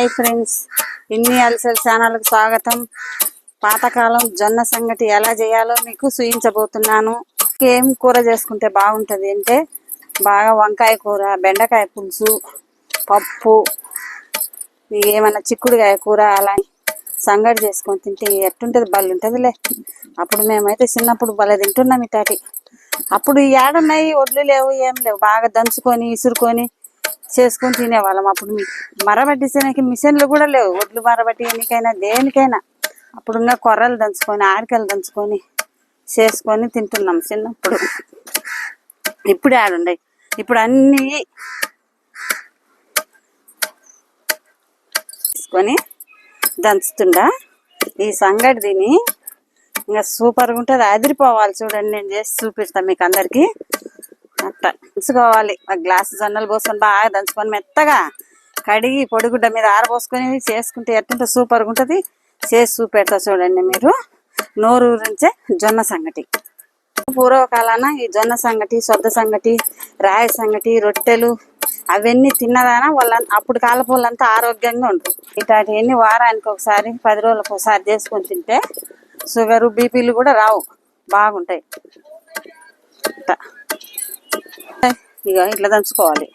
Hi friends. ఇన్ని అలసల ఛానల్కి స్వాగతం. పాతకాలం జొన్న సంగటి ఎలా చేయాలో మీకు చూయించబోతున్నాను ఏం కూర చేసుకుంటే బాగుంటుంది అంటే బాగా వంకాయ కూర బెండకాయ పులుసు పప్పు ఏమైనా చిక్కుడుకాయ కూర అలా సంగటి చేసుకొని తింటే ఎట్టుంటది? బళ్ళు ఉంటుందిలే అప్పుడు మేమైతే చిన్నప్పుడు భలే తింటున్నాం ఇటాటి అప్పుడు ఈ ఏడున్నాయి ఒడ్లు లేవు ఏం లేవు. బాగా దంచుకొని ఇసురుకొని చేసుకొని తినేవాళ్ళం. అప్పుడు మరబట్టి మిషన్లు కూడా లేవు. ఒడ్లు మరబట్టికైనా దేనికైనా. అప్పుడు ఇంకా కొర్రలు దంచుకొని ఆరికలు దంచుకొని చేసుకొని తింటున్నాం చిన్నప్పుడు. ఇప్పుడు ఆడుండయి ఇప్పుడు అన్నీ తీసుకొని దంచుతుండా. ఈ సంగటి తిని ఇంకా సూపర్గా ఉంటుంది అదిరిపోవాలి చూడండి. నేను చేసి చూపిస్తాను మీకు అందరికి అట్లా దంచుకోవాలి ఒక గ్లాసు జొన్నలు పోసుకొని బాగా దంచుకొని మెత్తగా కడిగి పొడిగుడ్డ మీద ఆరబోసుకొని చేసుకుంటే ఎట్టుంటే సూపర్గా ఉంటుంది చేసి చూపెడతా చూడండి మీరు. నోరు ఊరించే జొన్న సంగటి. పూర్వకాలాన ఈ జొన్న సంగటి సొద్ద సంగటి రాయి సంగటి రొట్టెలు అవన్నీ తిన్నదాన వాళ్ళ అప్పుడు కాలపు వాళ్ళంతా ఆరోగ్యంగా ఉంటారు ఇటాటివన్నీ వారానికి ఒకసారి పది రోజులకు ఒకసారి చేసుకొని తింటే షుగరు బీపీలు కూడా రావు. బాగుంటాయి. ఇట్లా ఇక ఇట్లా దంచుకోవాలి.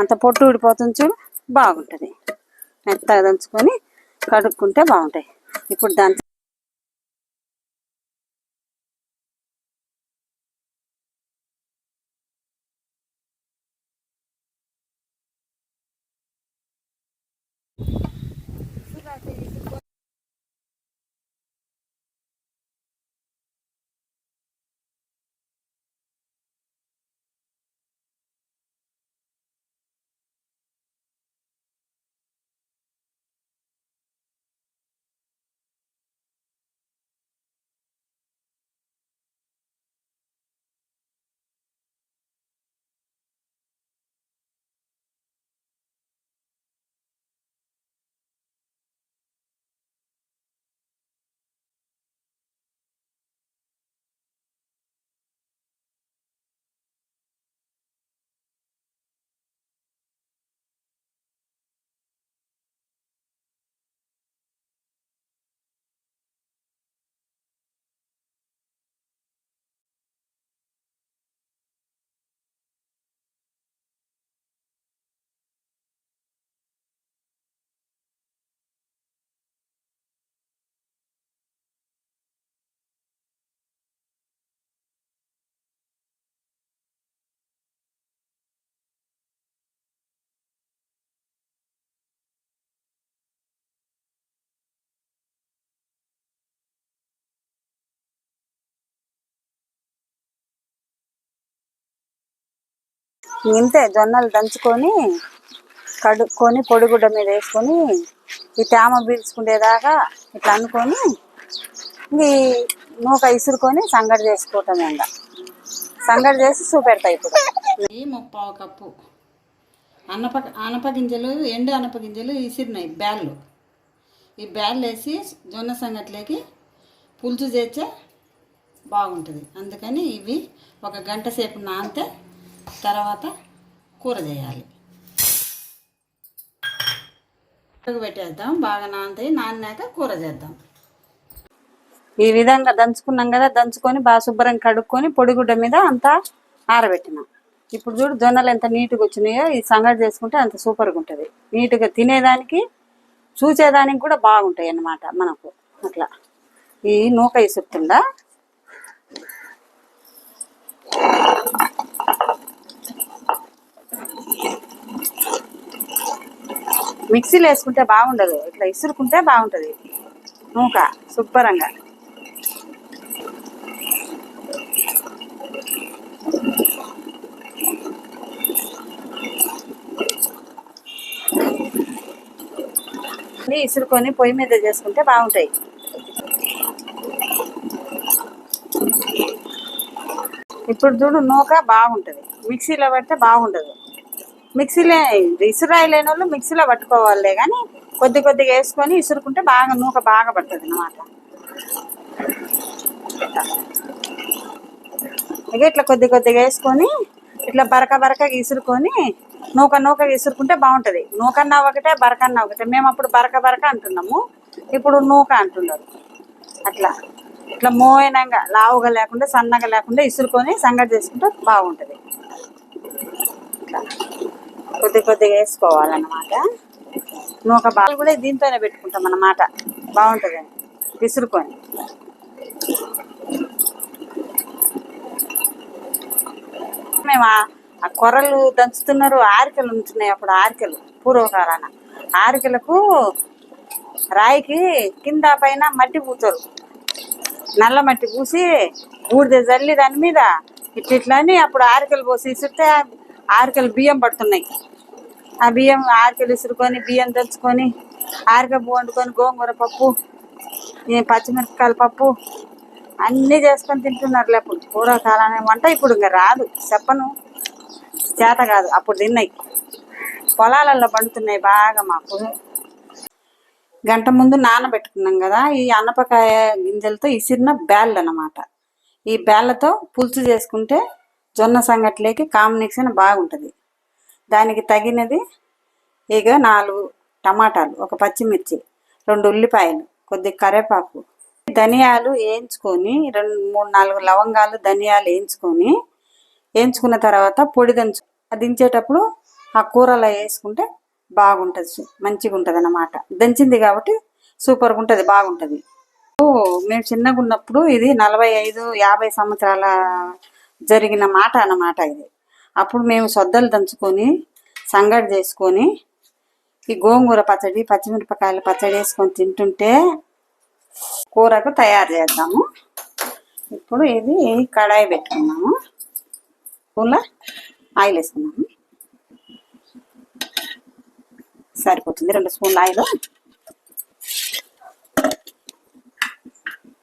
అంత పొట్టు ఊడిపోతుంది చూడు బాగుంటుంది. మెత్తగా దంచుకొని కడుక్కుంటే బాగుంటాయి. ఇప్పుడు దాని ఇంతే జొన్నలు దంచుకొని కడుక్కొని పొడిగుడ్డ మీద వేసుకొని ఈ తేమ పీల్చుకునేదాకా ఇట్లా అనుకొని ఈ నూక ఇసురుకొని సంగటి చేసుకోవటం ఇంకా సంగటి చేసి చూపెడతాయి ఇప్పుడు. ముప్పావు కప్పు. అనప అనప గింజలు ఎండు అనప గింజలు ఇసిరినాయి బ్యాళ్ళు. ఈ బ్యాళ్ళు వేసి జొన్న సంగట్లోకి పులుసు చేస్తే బాగుంటుంది. అందుకని ఇవి ఒక గంట సేపు నానితే తర్వాత కూర చేయాలి. పెట్టేద్దాం బాగా నానతాయి నానినాక కూర చేద్దాం. ఈ విధంగా దంచుకున్నాం కదా దంచుకొని బాగా శుభ్రంగా కడుక్కొని పొడిగుడ్డ మీద అంతా ఆరబెట్టినాం. ఇప్పుడు చూడు జొన్నలు ఎంత నీట్గా వచ్చినాయో ఈ సంగటి చేసుకుంటే అంత సూపర్గా ఉంటుంది. నీట్గా తినేదానికి చూసేదానికి కూడా బాగుంటాయి అన్నమాట మనకు. అట్లా. ఈ నూక ఇసురుతుందా? మిక్సీలో వేసుకుంటే బాగుండదు. ఇట్లా ఇసురుకుంటే బాగుంటుంది. నూక శుభ్రంగా. ఇసురుకొని పొయ్యి మీద చేసుకుంటే బాగుంటాయి. ఇప్పుడు చూడు నూక బాగుంటుంది. మిక్సీలో పెడితే బాగుండదు. మిక్సీలో ఇసురాయి లేని వాళ్ళు మిక్సీలో పట్టుకోవాలే కానీ కొద్ది కొద్దిగా వేసుకొని ఇసురుకుంటే బాగా నూక బాగా పడుతుంది అన్నమాట. ఇక ఇట్లా కొద్ది కొద్దిగా వేసుకొని ఇట్లా బరక బరకగా ఇసురుకొని నూక నూక విసురుకుంటే బాగుంటుంది. నూకన్నా ఒకటే బరకన్నా ఒకటే. మేము అప్పుడు బరక బరక అంటున్నాము. ఇప్పుడు నూక అంటున్నారు. అట్లా. ఇట్లా మోయనంగా లావుగా లేకుండా సన్నగా లేకుండా ఇసురుకొని సంగతి చేసుకుంటే బాగుంటుంది. ఇట్లా. కొద్ది కొద్దిగా వేసుకోవాలన్నమాట. నూక బాగా కూడా దీంతోనే పెట్టుకుంటాం అన్నమాట. బాగుంటుందని విసురుకొని. మేము ఆ- కొర్రలు దంచుతున్నారు. ఆరికలు ఉంటున్నాయి అప్పుడు ఆరికలు పూర్వకాలాన. ఆరికలకు రాయికి కింద పైన మట్టి పూతారు. నల్ల మట్టి పూసి బూడిద జల్లి దాని మీద ఇట్లా ఇట్లా అని అప్పుడు ఆరికలు పోసి ఇస్తుంటే ఆరికలు బియ్యం పడుతున్నాయి. ఆ బియ్యం ఆరికలు ఇసురుకొని బియ్యం దంచుకొని ఆరిక వండుకొని గోంగూర పప్పు ఈ పచ్చిమిరపకాయల పప్పు అన్నీ చేసుకొని తింటున్నారు లేకపోతే పూర్వకాలం వంట ఇప్పుడు ఇంకా రాదు. చెప్పను. చేత కాదు. అప్పుడు తిన్నాయి. పొలాలలో పండుతున్నాయి బాగా మాకు. గంట ముందు నానబెట్టుకున్నాం కదా ఈ అన్నపకాయ గింజలతో ఇసిరిన బ్యాళ్ళు అన్నమాట. ఈ బ్యాళ్ళతో పులుసు చేసుకుంటే జొన్న సంగట్లేకి కాంబినేషన్ బాగుంటుంది. దానికి తగినది ఇక నాలుగు టమాటాలు ఒక పచ్చిమిర్చి రెండు ఉల్లిపాయలు కొద్ది కరివేపాకు. ధనియాలు వేయించుకొని రెండు మూడు నాలుగు లవంగాలు ధనియాలు వేయించుకొని వేయించుకున్న తర్వాత పొడి దంచు దించేటప్పుడు ఆ కూరలో వేసుకుంటే బాగుంటుంది మంచిగా ఉంటుంది అన్నమాట దంచింది కాబట్టి సూపర్గా ఉంటుంది బాగుంటుంది. ఓ, మేము చిన్నగా ఉన్నప్పుడు ఇది నలభై ఐదు యాభై సంవత్సరాల జరిగిన మాట అన్నమాట ఇది. అప్పుడు మేము సొద్దలు దంచుకొని సంగడి చేసుకొని ఈ గోంగూర పచ్చడి పచ్చిమిరపకాయల పచ్చడి వేసుకొని తింటుంటే కూరకు తయారు చేద్దాము. ఇప్పుడు ఇది కడాయి పెట్టుకున్నాము. పూల ఆయిల్ వేసుకున్నాము. సరిపోతుంది. రెండు స్పూన్ల ఆయిల్.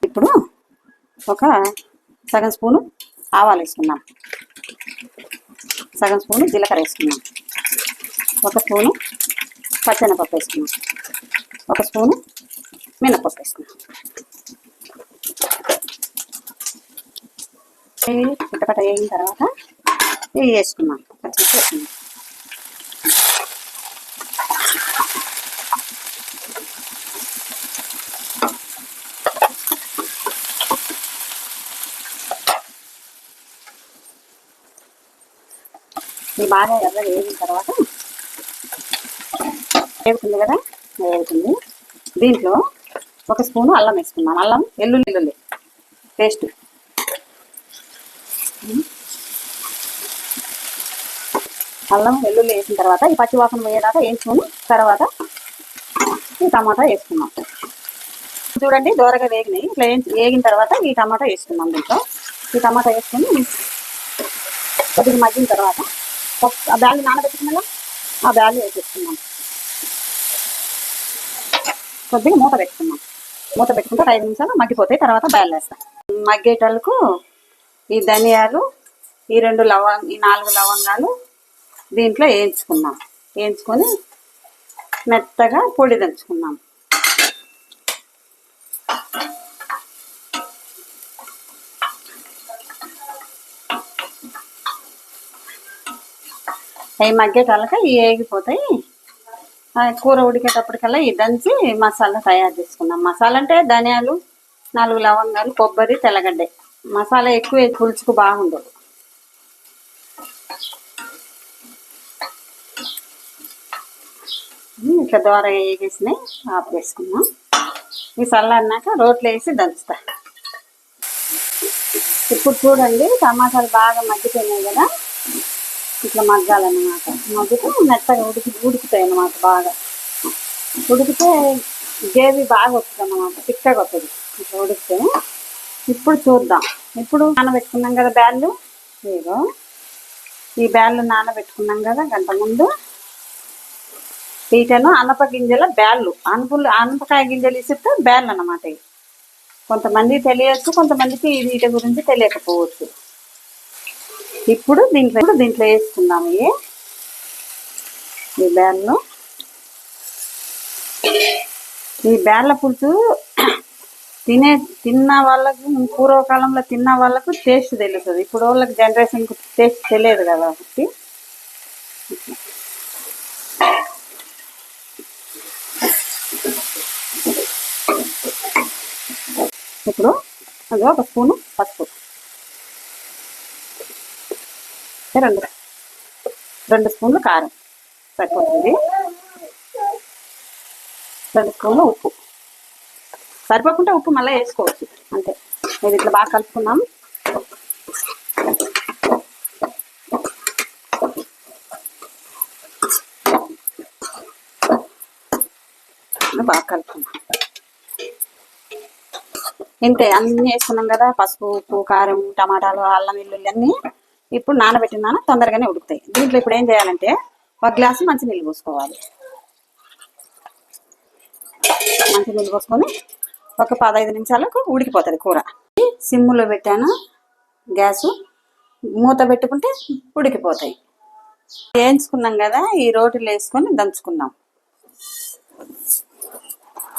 ఇప్పుడు ఒక సగం స్పూను ఆవాలు వేసుకున్నాం సగం స్పూను జీలకర్ర వేసుకున్నాం. ఒక స్పూను పచ్చెనపప్పు వేసుకున్నాం. ఒక స్పూను మినపప్పు వేసుకున్నాం. ఇవి చిట్టపట వేగిన తర్వాత ఇవి వేసుకున్నాం. పచ్చిమిర్చి వేసుకున్నాం. ఇది బాగా ఎర్ర వేగిన తర్వాత వేగుతుంది కదా? వేగుతుంది. దీంట్లో ఒక స్పూను అల్లం వేసుకున్నాం అల్లం వెల్లుల్లి వెల్లుల్లి పేస్ట్. అల్లం వెల్లుల్లి వేసిన తర్వాత ఈ పచ్చి వాసన పోయేదాకా వేయించుకొని తర్వాత ఈ టమాటా వేసుకున్నాం చూడండి దూరగా వేగినాయి. ఇట్లా వేగిన తర్వాత ఈ టమాటా వేసుకున్నాం దీంట్లో. ఈ టమాటా వేసుకొని కొద్దిగా మగ్గిన తర్వాత ఆ బ్యాగ్ నానబెట్టుకున్నా ఆ బ్యాగ్ వేసేసుకున్నాం కొద్దిగా మూత పెట్టుకున్నాం మూత పెట్టుకుంటే ఐదు నిమిషాలు మగ్గిపోతాయి తర్వాత బ్యాళ్ళు వేస్తాం. మగ్గేటలకు ఈ ధనియాలు ఈ రెండు లవంగ ఈ నాలుగు లవంగాలు దీంట్లో వేయించుకున్నాం వేయించుకొని మెత్తగా పొడి దంచుకున్నాం అవి మగ్గేటాలక ఇవి వేగిపోతాయి కూర ఉడికేటప్పటికల్లా ఈ దంచి మసాలా తయారు చేసుకున్నాం. మసాలా అంటే ధనియాలు నాలుగు లవంగాలు కొబ్బరి తెల్లగడ్డ. మసాలా ఎక్కువ పులుసుకు పులుచుకు బాగుండదు ఇట్లా దోర వేగేసినాయి ఆఫ్ చేసుకున్నాం. ఈ చల్లన్నాక రోట్లు వేసి దంచుతా. ఇప్పుడు చూడండి టమాటాలు బాగా మగ్గిపోయినాయి కదా. ఇట్లా మగ్గాలన్నమాట. మగ్గితే మెత్తగా ఉడికి ఉడుకుతాయి అన్నమాట బాగా. ఉడికితే గ్రేవీ బాగా వస్తుంది అన్నమాట తిక్కగా వస్తుంది. ఇట్లా ఉడికితే ఇప్పుడు చూద్దాం. ఇప్పుడు నానబెట్టుకున్నాం కదా బ్యాళ్ళు? మీరు ఈ బ్యాళ్ళు నానబెట్టుకున్నాం కదా గంట ముందు. వీటను అనప గింజల బ్యాళ్ళు. అనుపులు అనపకాయ గింజలు ఇస్తే బ్యాళ్ళు అన్నమాట ఇవి. కొంతమంది తెలియచ్చు కొంతమందికి ఈ వీటి గురించి తెలియకపోవచ్చు. ఇప్పుడు దీంట్లో ఇప్పుడు దీంట్లో వేసుకున్నాము ఇవి ఈ బ్యాళ్ళు ఈ బ్యాళ్ళ పులుసు తినే తిన్న వాళ్ళకు పూర్వకాలంలో తిన్న వాళ్ళకు టేస్ట్ తెలుస్తుంది. ఇప్పుడు వాళ్ళకి జనరేషన్ టేస్ట్ తెలియదు కదా కాబట్టి ఇప్పుడు అదో ఒక స్పూను పసుపు. రెండు రెండు స్పూన్లు కారం సరిపోతుంది. రెండు స్పూన్లు ఉప్పు. సరిపోకుంటే ఉప్పు మళ్ళీ వేసుకోవచ్చు. అంతే. ఇది ఇట్లా బాగా కలుపుకున్నాం బాగా కలుపుకున్నాం ఇంతే అన్ని వేసుకున్నాం కదా. పసుపు ఉప్పు కారం టమాటాలు అల్లం వెల్లుల్లి అన్నీ ఇప్పుడు నానబెట్టినాను తొందరగానే ఉడుకుతాయి. దీంట్లో ఇప్పుడు ఏం చేయాలంటే ఒక గ్లాసు మంచి నీళ్ళు పోసుకోవాలి. మంచి నీళ్ళు పోసుకొని ఒక పదహైదు నిమిషాలకు ఉడికిపోతుంది కూర. సిమ్ములో పెట్టాను గ్యాసు మూత పెట్టుకుంటే ఉడికిపోతాయి. వేయించుకున్నాం కదా ఈ రోటిలో వేసుకొని దంచుకుందాం.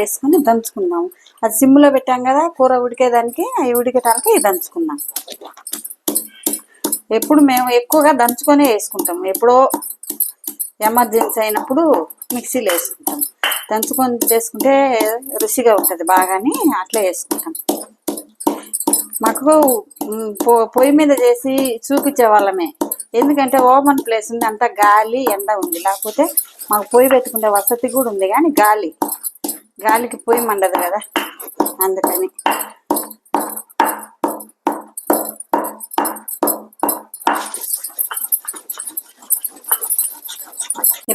వేసుకొని దంచుకుందాం. అది సిమ్లో పెట్టాం కదా కూర ఉడికేదానికి అవి ఉడికేటానికి దంచుకుందాం. ఎప్పుడు మేము ఎక్కువగా దంచుకొనే వేసుకుంటాం. ఎప్పుడో ఎమర్జెన్సీ అయినప్పుడు మిక్సీలో వేసుకుంటాం. దంచుకొని చేసుకుంటే రుచిగా ఉంటుంది బాగాని అట్లా వేసుకుంటాం. మాకు పొ- పొయ్యి మీద చేసి చూపించే వాళ్ళమే. ఎందుకంటే ఓపెన్ ప్లేస్ ఉంది అంతా గాలి ఎండ ఉంది. లేకపోతే మాకు పొయ్యి పెట్టుకునే వసతి కూడా ఉంది కానీ గాలి. గాలికి పొయ్యి మండదు కదా. అందుకని.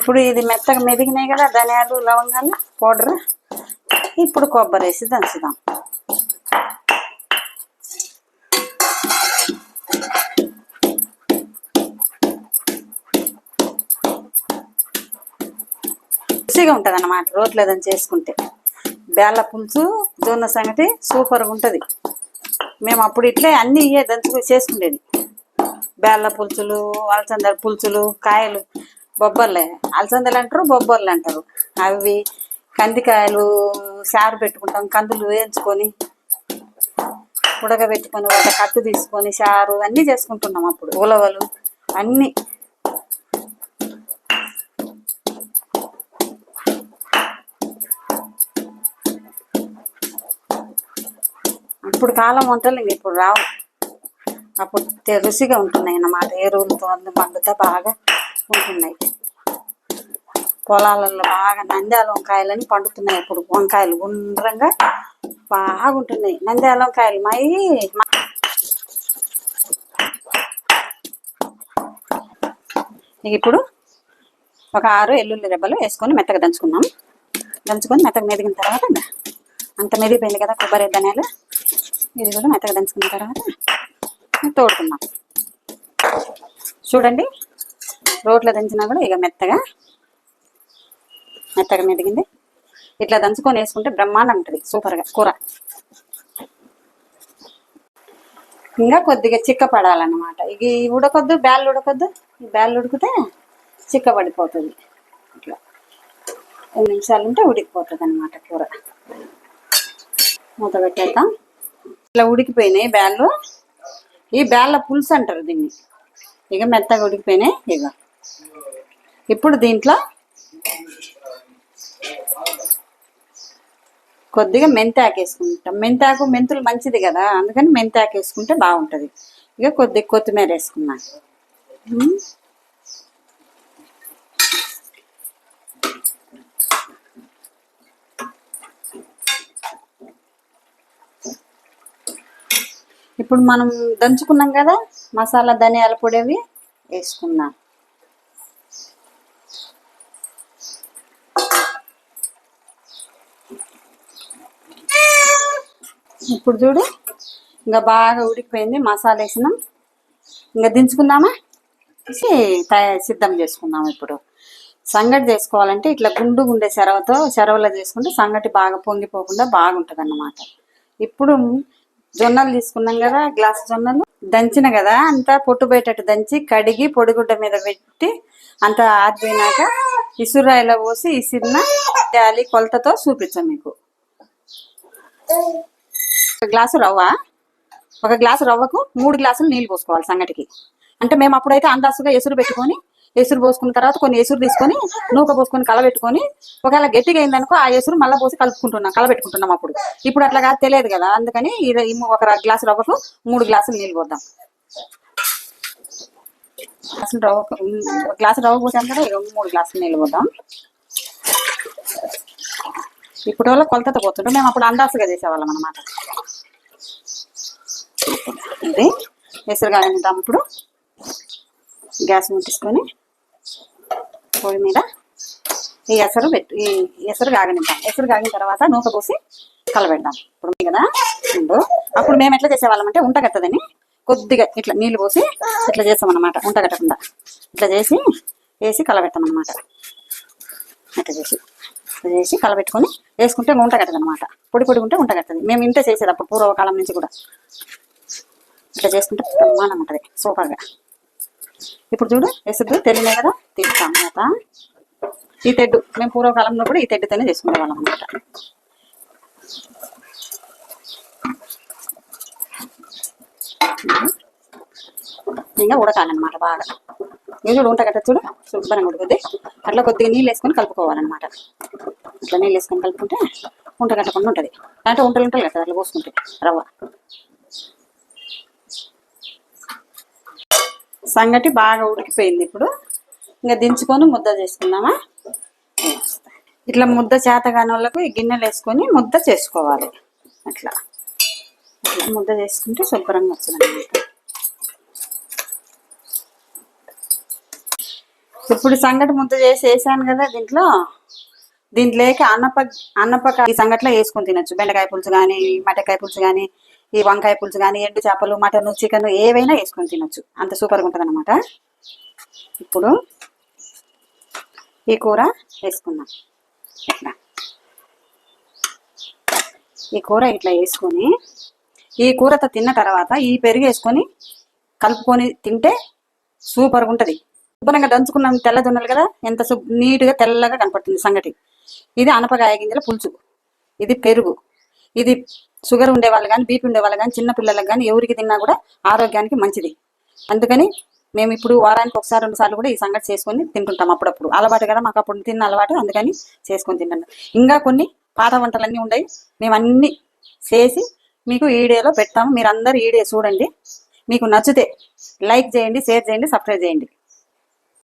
ఇప్పుడు ఇది మెత్తగా మెదిగినాయి కదా ధనియాలు లవంగాలు పౌడర్. ఇప్పుడు కొబ్బరి వేసి దంచుదాం. రుచిగా ఉంటుంది అన్నమాట రోట్లో ఏదైనా చేసుకుంటే. బేళ్ళ పులుసు జొన్న సంగటి సూపర్గా ఉంటుంది. మేము అప్పుడు ఇట్లే అన్ని ఇవే దంచుకు చేసుకునేది. బేళ్ళ పులుసులు అలసందర పులుసులు కాయలు బొబ్బర్లే. అలసందలు అంటారు బొబ్బర్లు అంటారు. అవి కందికాయలు సారు పెట్టుకుంటాం కందులు వేయించుకొని ఉడకబెట్టుకొని ఒక కట్టు తీసుకొని సారు అన్నీ చేసుకుంటున్నాం అప్పుడు. ఉలవలు అన్నీ. ఇప్పుడు కాలం వంటలు ఇంక ఇప్పుడు రావు. అప్పుడు రుచిగా ఉంటున్నాయి అన్నమాట. ఎరువులతో మందుతో బాగా. ఉంటున్నాయి పొలాలలో బాగా నంద్యాల వంకాయలని పండుతున్నాయి ఇప్పుడు. వంకాయలు గుండ్రంగా బాగుంటున్నాయి నంద్యాల వంకాయలు మై ఇప్పుడు ఒక ఆరు ఎల్లుల్లి రెబ్బలు వేసుకొని మెత్తగా దంచుకున్నాం దంచుకొని మెత్తగా మెదిగిన తర్వాత అంత మెదిగిపోయింది కదా కొబ్బరి ధనియాలు. ఇది కూడా మెత్తగా దంచుకున్న తర్వాత తోడుకున్నాం చూడండి రోట్లో దంచినా కూడా ఇక మెత్తగా మెత్తగా మెదిగింది. ఇట్లా దంచుకొని వేసుకుంటే బ్రహ్మాండం ఉంటుంది సూపర్గా కూర. ఇంకా కొద్దిగా చిక్క పడాలన్నమాట. ఇక ఉడకొద్దు బ్యాళ్ళు ఉడకొద్దు. ఈ బ్యాళ్ళు ఉడికితే చిక్క పడిపోతుంది. ఇట్లా రెండు నిమిషాలు ఉంటే ఉడికిపోతుంది అనమాట కూర. మూత పెట్టేద్దాం. ఇట్లా ఉడికిపోయినాయి బ్యాళ్ళు ఈ బ్యాళ్ళ పులుసు అంటారు దీన్ని. ఇక మెత్తగా ఉడికిపోయినాయి ఇక ఇప్పుడు దీంట్లో కొద్దిగా మెంతాకు వేసుకుంటాం. మెంతాకు మెంతులు మంచిది కదా అందుకని మెంతాకు వేసుకుంటే బాగుంటుంది. ఇక కొద్దిగా కొత్తిమీర వేసుకున్నాం. ఇప్పుడు మనం దంచుకున్నాం కదా మసాలా ధనియాల పొడి అవి వేసుకుందాం. ఇప్పుడు చూడు. ఇంకా బాగా ఉడికిపోయింది. మసాలా వేసినాం. ఇంకా దించుకుందామా? తయారు సిద్ధం చేసుకుందాం ఇప్పుడు. సంగటి చేసుకోవాలంటే ఇట్లా గుండు గుండె చెరవతో చెరవలో చేసుకుంటే సంగటి బాగా పొంగిపోకుండా బాగుంటుంది అన్నమాట ఇప్పుడు జొన్నలు తీసుకున్నాం కదా గ్లాస్ జొన్నలు. దంచిన కదా అంతా పొట్టు పోయేటట్టు దంచి కడిగి పొడిగుడ్డ మీద పెట్టి అంత ఆరిపోయినాక ఇసురాయిలో పోసి ఇసిరిన చేయాలి కొలతతో చూపించాం మీకు. ఒక గ్లాసు రవ్వ ఒక గ్లాసు రవ్వకు మూడు గ్లాసులు నీళ్ళు పోసుకోవాలి సంగటికి. అంటే మేము అప్పుడైతే అందాసుగా ఎసురు పెట్టుకొని ఎసురు పోసుకున్న తర్వాత కొన్ని ఎసురు తీసుకొని నూక పోసుకొని కలబెట్టుకొని ఒకవేళ గట్టిగా అయిందనుకో ఆ ఎసురు మళ్ళీ పోసి కలుపుకుంటున్నాం కలబెట్టుకుంటున్నాం అప్పుడు. ఇప్పుడు అట్లా కాదు తెలియదు కదా. అందుకని ఇది ఒక గ్లాసు రవ్వకు మూడు గ్లాసులు నీళ్ళు పోద్దాం. గ్లాసులు రవ్వ ఒక గ్లాసు రవ్వ పోసాం కదా మూడు గ్లాసులు నీళ్ళు పోద్దాం. ఇప్పుడు వల్ల కొలతతో పోతుంటాం మేము అప్పుడు అందాసుగా చేసేవాళ్ళం అనమాట ఇది ఎసురు కాగనిద్దాం ఇప్పుడు. గ్యాస్ ముట్టించుకొని పొడి మీద ఈ ఎసరు పెట్టు ఈ ఎసరు కాగనిద్దాం. ఎసరు కాగిన తర్వాత నూక పోసి కలబెడదాం. ఇప్పుడు కదా ఉండు అప్పుడు మేము ఎట్లా చేసేవాళ్ళం అంటే కొద్దిగా ఇట్లా నీళ్ళు పోసి ఇట్లా చేస్తాం అనమాట కట్టకుండా. ఇట్లా చేసి వేసి కలబెడతాం అనమాట ఇట్లా చేసి ఇట్లా చేసి కలబెట్టుకొని వేసుకుంటే ఉంటగట్టదనమాట పొడి పొడి ఉంటే ఉంటగట్టది మేము ఇంత చేసేది అప్పుడు పూర్వకాలం నుంచి కూడా. ఇట్లా చేసుకుంటే ప్రమాణం ఉంటుంది. సూపర్గా ఇప్పుడు చూడు ఎసురు తెలియలే కదా తీస్తాం మూత ఈ తెడ్డు మేము పూర్వకాలంలో కూడా ఈ తెడ్డుతోనే చేసుకునే వాళ్ళం అనమాట ఇంకా ఉడకాలన్నమాట బాగా. ఇది చూడు ఉంటా కట్ట చూడు శుభ్రంగా ఉడుకుద్ది. అట్లా కొద్దిగా నీళ్ళు వేసుకొని కలుపుకోవాలన్నమాట. ఇట్లా నీళ్ళు వేసుకొని కలుపుకుంటే ఉంట కట్టకుండా ఉంటుంది. అంటే ఉంటలు ఉంటాయి కదా అట్లా పోసుకుంటుంది రవ్వ. సంగటి బాగా ఉడికిపోయింది ఇప్పుడు. ఇంకా దించుకొని ముద్ద చేసుకుందామా? ఇట్లా ముద్ద చేతగాని వాళ్ళకు ఈ గిన్నెలు వేసుకొని ముద్ద చేసుకోవాలి. అట్లా. ఇట్లా ముద్ద చేసుకుంటే శుభ్రంగా వస్తుంది ఇప్పుడు సంగటి ముద్ద చేసి వేసాను కదా దీంట్లో. దీంట్లోకి అన్నప అన్నపక ఈ సంగట్లో వేసుకొని తినొచ్చు. బెండకాయ పులుసు కానీ మటకాయ పులుసు కానీ ఈ వంకాయ పులుసు కానీ ఎండు చేపలు మటన్ చికెన్ ఏవైనా వేసుకొని తినొచ్చు. అంత సూపర్గా ఉంటుంది అనమాట ఇప్పుడు ఈ కూర వేసుకుందాం. ఇట్లా. ఈ కూర ఇట్లా వేసుకొని ఈ కూరతో తిన్న తర్వాత ఈ పెరుగు వేసుకొని కలుపుకొని తింటే సూపర్గా ఉంటుంది. శుభ్రంగా దంచుకున్నాం తెల్ల జొన్నలు కదా ఎంత నీట్గా తెల్లగా కనపడుతుంది సంగటి. ఇది అనపకాయ గింజల పులుసు. ఇది పెరుగు. ఇది షుగర్ ఉండే వాళ్ళు కానీ బీపీ ఉండే వాళ్ళు కానీ చిన్న పిల్లలకు కానీ ఎవరికి తిన్నా కూడా ఆరోగ్యానికి మంచిది. అందుకని మేము ఇప్పుడు వారానికి ఒకసారి రెండు సార్లు కూడా ఈ సంగతి చేసుకొని తింటుంటాం అప్పుడప్పుడు. అలవాటు కదా మాకు అప్పుడు తిన్న అలవాటు అందుకని చేసుకొని తింటాం ఇంకా కొన్ని పాత వంటలన్నీ ఉన్నాయి మేము అన్ని చేసి మీకు ఈడియోలో పెడతాము. మీరు అందరు ఈడియో చూడండి. మీకు నచ్చితే లైక్ చేయండి షేర్ చేయండి సబ్స్క్రైబ్ చేయండి.